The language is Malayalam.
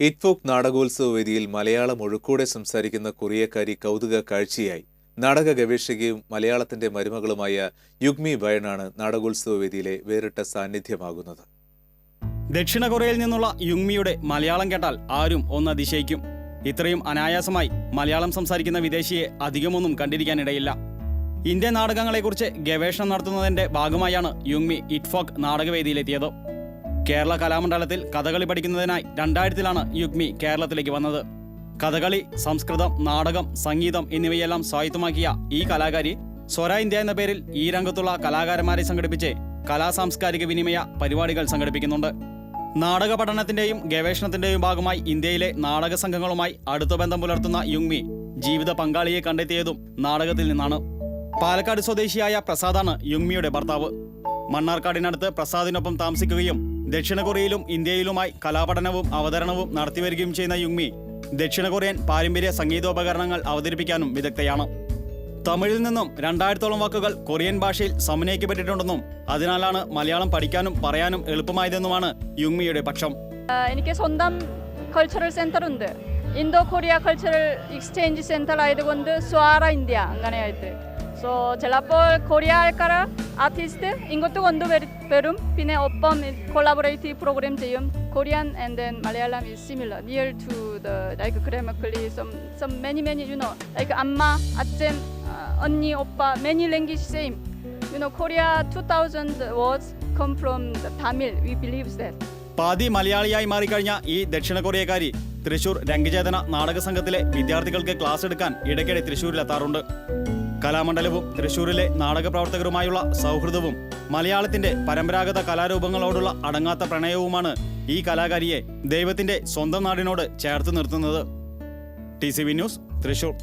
ഇറ്റ്ഫോക് നാടകോത്സവ വേദിയിൽ മലയാളം ഒഴുക്കോടെ സംസാരിക്കുന്ന കൊറിയക്കാരി കൗതുക കാഴ്ചയായി. നാടക ഗവേഷകയും മലയാളത്തിന്റെ മരുമകളുമായ യുഗ്മി ബയണാണ് നാടകോത്സവ വേദിയിലെ വേറിട്ട സാന്നിധ്യമാകുന്നത്. ദക്ഷിണ കൊറിയയിൽ നിന്നുള്ള യുഗ്മിയുടെ മലയാളം കേട്ടാൽ ആരും ഒന്ന് അതിശയിക്കും ഇത്രയും അനായാസമായി മലയാളം സംസാരിക്കുന്ന വിദേശിയെ അധികമൊന്നും കണ്ടിരിക്കാനിടയില്ല. ഇന്ത്യൻ നാടകങ്ങളെക്കുറിച്ച് ഗവേഷണം നടത്തുന്നതിന്റെ ഭാഗമായാണ് യുഗ്മി ഇറ്റ്ഫോക് നാടകവേദിയിലെത്തിയത്. കേരള കലാമണ്ഡലത്തിൽ കഥകളി പഠിക്കുന്നതിനായി രണ്ടായിരത്തിലാണ് യുഗ്മി കേരളത്തിലേക്ക് വന്നത്. കഥകളി സംസ്കൃതം നാടകം സംഗീതം എന്നിവയെല്ലാം സ്വായത്തമാക്കിയ ഈ കലാകാരി സ്വര ഇന്ത്യ എന്ന പേരിൽ ഈ രംഗത്തുള്ള കലാകാരന്മാരെ സംഘടിപ്പിച്ച് കലാ സാംസ്കാരിക വിനിമയ പരിപാടികൾ സംഘടിപ്പിക്കുന്നുണ്ട്. നാടക പഠനത്തിന്റെയും ഗവേഷണത്തിന്റെയും ഭാഗമായി ഇന്ത്യയിലെ നാടക സംഘങ്ങളുമായി അടുത്ത ബന്ധം പുലർത്തുന്ന യുങ്മി ജീവിത പങ്കാളിയെ കണ്ടെത്തിയതും നാടകത്തിൽ നിന്നാണ്. പാലക്കാട് സ്വദേശിയായ പ്രസാദാണ് യുങ്മിയുടെ ഭർത്താവ്. മണ്ണാർക്കാടിനടുത്ത് പ്രസാദിനൊപ്പം താമസിക്കുകയും ദക്ഷിണ കൊറിയയിലും ഇന്ത്യയിലുമായി കലാപഠനവും അവതരണവും നടത്തിവരികയും ചെയ്യുന്ന യുങ്മി ദക്ഷിണ കൊറിയൻ പാരമ്പര്യ സംഗീതോപകരണങ്ങൾ അവതരിപ്പിക്കാനും വിദഗ്ധയാണ്. തമിഴിൽ നിന്നും രണ്ടായിരത്തോളം വാക്കുകൾ കൊറിയൻ ഭാഷയിൽ സമന്വയിക്കപ്പെട്ടിട്ടുണ്ടെന്നും അതിനാലാണ് മലയാളം പഠിക്കാനും പറയാനും എളുപ്പമായതെന്നുമാണ് യുങ്മിയുടെ പക്ഷം. എനിക്ക് സ്വന്തം കൾച്ചറൽ സെന്റർ ഉണ്ട്. Indo Korea cultural exchange centre ആയതുകൊണ്ട് സ്വാറ ഇന്ത്യ അങ്ങനെയായിട്ട്. സോ ചിലപ്പോൾ കൊറിയ ആൾക്കാർ ആർട്ടിസ്റ്റ് ഇങ്ങോട്ട് Perum. Pine Opam collaborative program Jeyum. Korean and then Malayalam is similar, near to the like grammatically some some many many you know like Amma, Ajem, uh, Onni, Oppa, many language same. You know Korea 2000 words come from the Tamil. We believe that. പാതി മലയാളിയായി മാറിക്കഴിഞ്ഞ ഈ ദക്ഷിണ കൊറിയക്കാരി തൃശൂർ രംഗചേതന നാടക സംഘത്തിലെ വിദ്യാർത്ഥികൾക്ക് ക്ലാസ് എടുക്കാൻ ഇടയ്ക്കിടെ തൃശൂരിലെത്താറുണ്ട് കലാമണ്ഡലവും തൃശൂരിലെ നാടക പ്രവർത്തകരുമായുള്ള സൗഹൃദവും മലയാളത്തിന്റെ പരമ്പരാഗത കലാരൂപങ്ങളോടുള്ള അടങ്ങാത്ത പ്രണയവുമാണ് ഈ കലാകാരിയെ ദൈവത്തിന്റെ സ്വന്തം നാടിനോട് ചേർത്ത് നിർത്തുന്നത്. T C V news Thrissur.